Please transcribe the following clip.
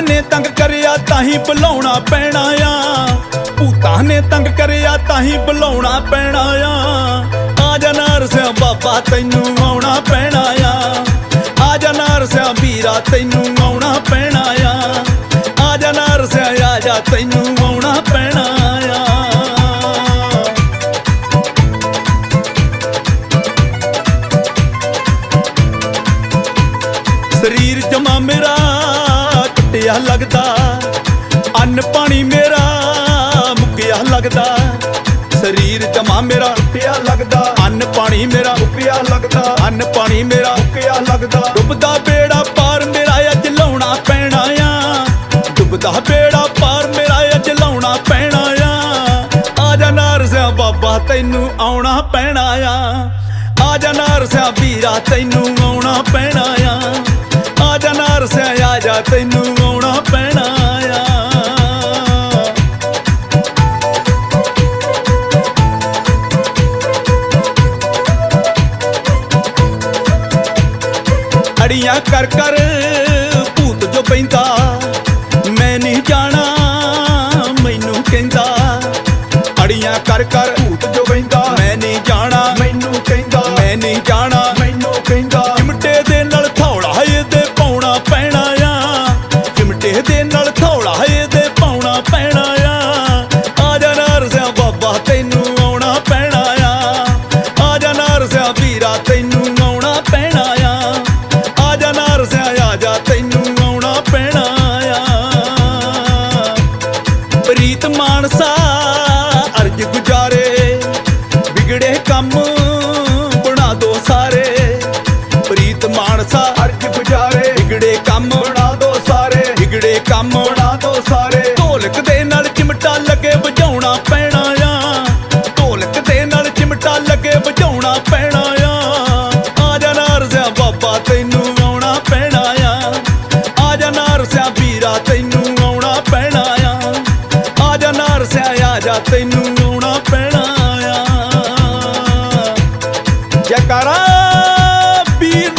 ਨੇ ਤੰਗ ਕਰਿਆ ਤਾਂ ਹੀ ਬੁਲਾਉਣਾ ਪੈਣਾ ਆ। ਭੂਤਾਂ ਨੇ ਤੰਗ ਕਰਿਆ ਤਾਂ ਹੀ ਬੁਲਾਉਣਾ ਪੈਣਾ ਆ। ਆ ਜਾ ਨਾਰਸਿਆ ਬਾਬਾ, ਤੈਨੂੰ ਆਉਣਾ ਪੈਣਾ ਆ। ਆ ਜਾ ਨਾਰਸਿਆ ਵੀਰਾ, ਤੈਨੂੰ ਆਉਣਾ ਪੈਣਾ ਆ। ਆ ਜਾ ਨਾਰਸਿਆ ਆ ਜਾ ਤੈਨੂੰ ਆਉਣਾ ਪੈਣਾ ਆ। ਸਰੀਰ ਜਮਾ ਮੇਰਾ ਟੁੱਟਿਆ ਲੱਗਦਾ। ਅੰਨ ਪਾਣੀ ਮੇਰਾ ਮੁੱਕਿਆ ਲੱਗਦਾ। ਸਰੀਰ ਜਮਾ ਮੇਰਾ ਟੁੱਟਿਆ ਲੱਗਦਾ। ਅੰਨ ਪਾਣੀ ਮੇਰਾ ਮੁੱਕਿਆ ਲੱਗਦਾ। ਅੰਨ ਪਾਣੀ ਮੇਰਾ ਮੁੱਕਿਆ ਲੱਗਦਾ। ਡੁੱਬਦਾ ਬੇੜਾ ਪਾਰ ਮੇਰਾ ਅੱਜ ਲਾਉਣਾ ਪੈਣਾ ਆ। ਡੁੱਬਦਾ ਬੇੜਾ ਪਾਰ ਮੇਰਾ ਅੱਜ ਲਾਉਣਾ ਪੈਣਾ ਆ। ਆ ਜਾ ਨਾਰਸਿਆ ਬਾਬਾ, ਤੈਨੂੰ ਆਉਣਾ ਪੈਣਾ ਆ। ਆ ਜਾ ਨਾਰਸਿਆ ਵੀਰਾ, ਤੈਨੂੰ ਆਉਣਾ ਪੈਣਾ ਆ। ਆ ਜਾ ਨਾਰਸਿਆ, ਆ ਜਾ ਤੈਨੂੰ ਅੜੀਆਂ ਕਰ ਕਰ ਭੂਤ ਜੋ ਪੈਂਦਾ, ਮੈਂ ਨਹੀਂ ਜਾਣਾ, ਮੈਨੂੰ ਕਹਿੰਦਾ। ਅੜੀਆਂ ਕਰ ਕਰ ਭੂਤ ਜੋ ਪੈਂਦਾ, ਮੈਂ ਨਹੀਂ ਜਾਣਾ, ਮੈਨੂੰ ਕਹਿੰਦਾ। ਮੈਂ ਨਹੀਂ ਜਾਣਾ, ਮੈਨੂੰ ਕਹਿੰਦਾ। ਚਿਮਟੇ ਦੇ ਨਾਲ ਥੌੜਾ ਇਹਦੇ ਪਾਉਣਾ ਪੈਣਾ ਆ। ਚਿਮਟੇ ਦੇ ਨਾਲ ਥੌੜਾ ਇਹਦੇ ਪਾਉਣਾ ਪੈਣਾ ਆ। ਆ ਜਾ ਨਾਰਸਿਆ ਬਾਬਾ, ਤੈਨੂੰ ਆਉਣਾ ਪੈਣਾ ਆ। ਆ ਜਾ ਨਾਰਸਿਆ ਵੀਰਾ, ਤੈਨੂੰ ਮਾਨਸਾ ਅਰਜ ਗੁਜਾਰੇ, ਵਿਗੜੇ ਕੰਮ ਬਣਾ ਦੋ ਸਾਰੇ। ਪ੍ਰੀਤ ਮਾਨਸਾ ਅਰਜ ਗੁਜਾਰੇ, ਵਿਗੜੇ ਕੰਮ ਬਣਾ ਦੋ ਸਾਰੇ। ਵਿਗੜੇ ਕੰਮ ਬਣਾ ਦੋ ਸਾਰੇ। ਢੋਲਕ ਦੇ ਨਾਲ ਚਿਮਟਾ ਲੱਗੇ ਵਜਾਉਣਾ ਪੈਣਾ ਆ। ਢੋਲਕ ਦੇ ਨਾਲ ਚਿਮਟਾ ਲੱਗੇ ਵਜਾਉਣਾ ਪੈਣਾ ਆ। ਆ ਜਾ ਨਾਰਸਿਆ ਬਾਬਾ, ਤੈਨੂੰ ਆਉਣਾ ਪੈਣਾ ਆ। ਆ ਜਾ ਨਾਰਸਿਆ ਵੀਰਾ, ਤੈਨੂੰ ਆ ਤੈਨੂੰ ਲਾਉਣਾ ਪੈਣਾ ਆ। ਜੈਕਾਰਾ ਵੀਰ